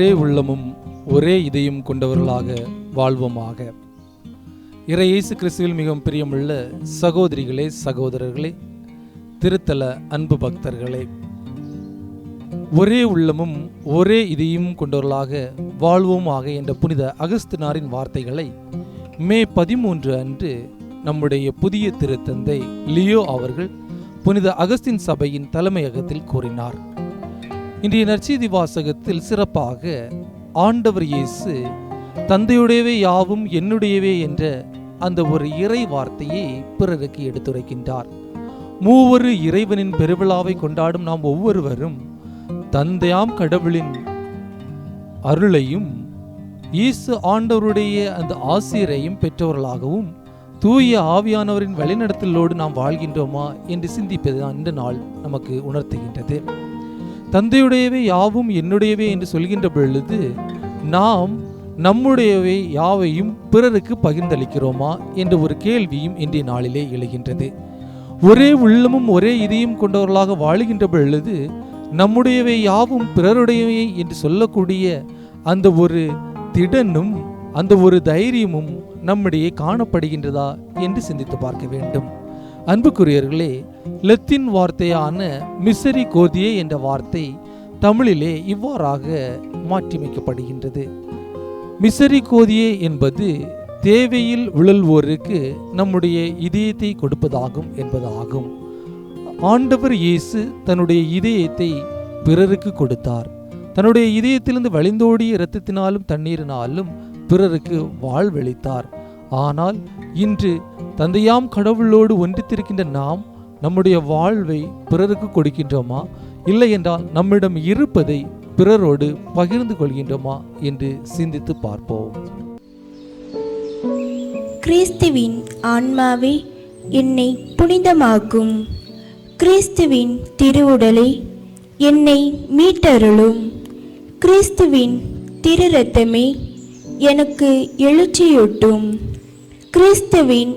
ஒரே உள்ளமும் ஒரே இதயம் கொண்டவர்களாக வாழ்வோமாக. இறை இயேசு கிறிஸ்துவில் மிகவும் பிரியமுள்ள சகோதரிகளே சகோதரர்களே திருத்தல அன்பு பக்தர்களே ஒரே உள்ளமும் ஒரே இதையும் கொண்டவர்களாக வாழ்வோமாக என்ற புனித அகஸ்தினாரின் வார்த்தைகளை மே பதிமூன்று அன்று நம்முடைய புதிய திருத்தந்தை லியோ அவர்கள் புனித அகஸ்தின் சபையின் தலைமையகத்தில் கூறினார். இன்றைய நற்செய்தி வாசகத்தில் சிறப்பாக ஆண்டவர் இயேசு தந்தையுடையவே யாவும் என்னுடையவே என்ற அந்த ஒரு இறை வார்த்தையை பிறருக்கு எடுத்துரைக்கின்றார். மூவரு இறைவனின் பெருவிழாவை கொண்டாடும் நாம் ஒவ்வொருவரும் தந்தையாம் கடவுளின் அருளையும் இயேசு ஆண்டவருடைய அந்த ஆசிரியரையும் பெற்றவர்களாகவும் தூய ஆவியானவரின் வழிநடத்தலோடு நாம் வாழ்கின்றோமா என்று சிந்திப்பதுதான் இந்த நாள் நமக்கு உணர்த்துகின்றது. தந்தையுடையவை யாவும் என்னுடையவே என்று சொல்கின்ற பொழுது நாம் நம்முடையவை யாவையும் பிறருக்கு பகிர்ந்தளிக்கிறோமா என்ற ஒரு கேள்வியும் இன்றைய நாளிலே எழுகின்றது. ஒரே உள்ளமும் ஒரே இதயம் கொண்டவர்களாக வாழுகின்ற பொழுது நம்முடையவை யாவும் பிறருடையவை என்று சொல்லக்கூடிய அந்த ஒரு திடனும் அந்த ஒரு தைரியமும் நம்மிடையே காணப்படுகின்றதா என்று சிந்தித்து பார்க்க வேண்டும். அன்புக்குரியர்களே லத்தீன் வார்த்தையான மிசரி கோதியே என்ற வார்த்தை தமிழிலே இவ்வாறாக மாற்றியமைக்கப்படுகின்றது. மிசரி கோதியே என்பது தேவையில் விழல்வோருக்கு நம்முடைய இதயத்தை கொடுப்பதாகும் என்பதாகும். ஆண்டவர் இயேசு தன்னுடைய இதயத்தை பிறருக்கு கொடுத்தார். தன்னுடைய இதயத்திலிருந்து வழிந்தோடிய இரத்தத்தினாலும் தண்ணீரினாலும் பிறருக்கு வாழ்வளித்தார். ஆனால் இன்று தந்தையாம் கடவுளோடு ஒன்றித்திருக்கின்ற நாம் நம்முடைய வாழ்வை பிறருக்கு கொடுக்கின்றோமா? இல்லை என்றால் நம்மிடம் இருப்பதை பிறரோடு பகிர்ந்து கொள்கின்றோமா என்று சிந்தித்து பார்ப்போம். கிறிஸ்துவின் ஆன்மாவே என்னை புனிதமாக்கும். கிறிஸ்துவின் திருவுடலை என்னை மீட்டருளும். கிறிஸ்துவின் திரு ரத்தமே எனக்கு எழுச்சியூட்டும். கிறிஸ்துவின்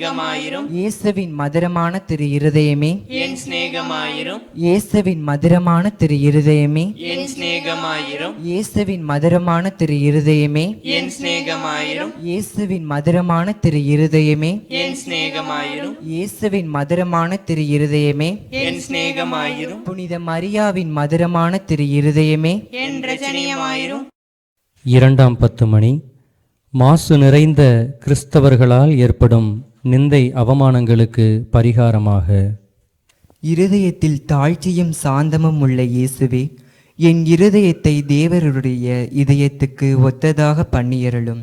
சிநேகமாயிரும். இயேசுவின் மதுரமான திரு இருதயமே. என் சிநேகமாயிரும். இயேசுவின் மதுரமான திரு இருதயமே. என் சிநேகமாயிரும். இயேசுவின் மதுரமான திரு இருதயமே. என் சிநேகமாயிரும். இயேசுவின் மதுரமான திரு இருதயமே. என் சிநேகமாயிரும். இயேசுவின் மதுரமான திரு இருதயமே. என் சிநேகமாயிரும். புனித மரியாவின் மதுரமான திரு இருதயமே. என் ரச்சனியமாயிரும் இரண்டாம் பத்து மணி. மாசு நிறைந்த கிறிஸ்தவர்களால் ஏற்படும் நிந்தை அவமானங்களுக்கு பரிகாரமாக. இருதயத்தில் தாழ்ச்சியும் சாந்தமும் உள்ள இயேசுவே என் இருதயத்தை தேவருடைய இதயத்துக்கு ஒத்ததாக பண்ணியருளும்.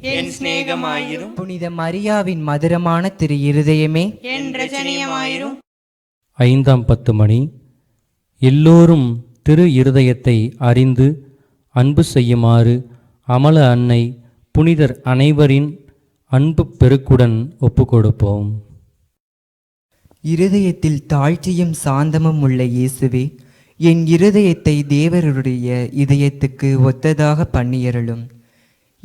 என் சிநேகமாயிரும். புனித மரியாவின் மதுரமான திரு இருதயமே. என் ரஜனியமாயிரும். ஐந்தாம் பத்து மணி. எல்லோரும் திரு இருதயத்தை அறிந்து அன்பு செய்யுமாறு அமல அன்னை புனிதர் அனைவரின் அன்பு பெருக்குடன் ஒப்புக்கொடுப்போம். இருதயத்தில் தாழ்ச்சியும் சாந்தமும் உள்ள இயேசுவே என் இருதயத்தை தேவருடைய இதயத்துக்கு ஒத்ததாக பண்ணியருளும்.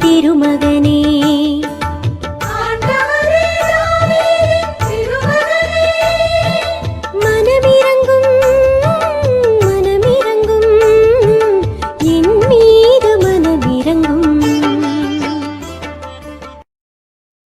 Tiro madre.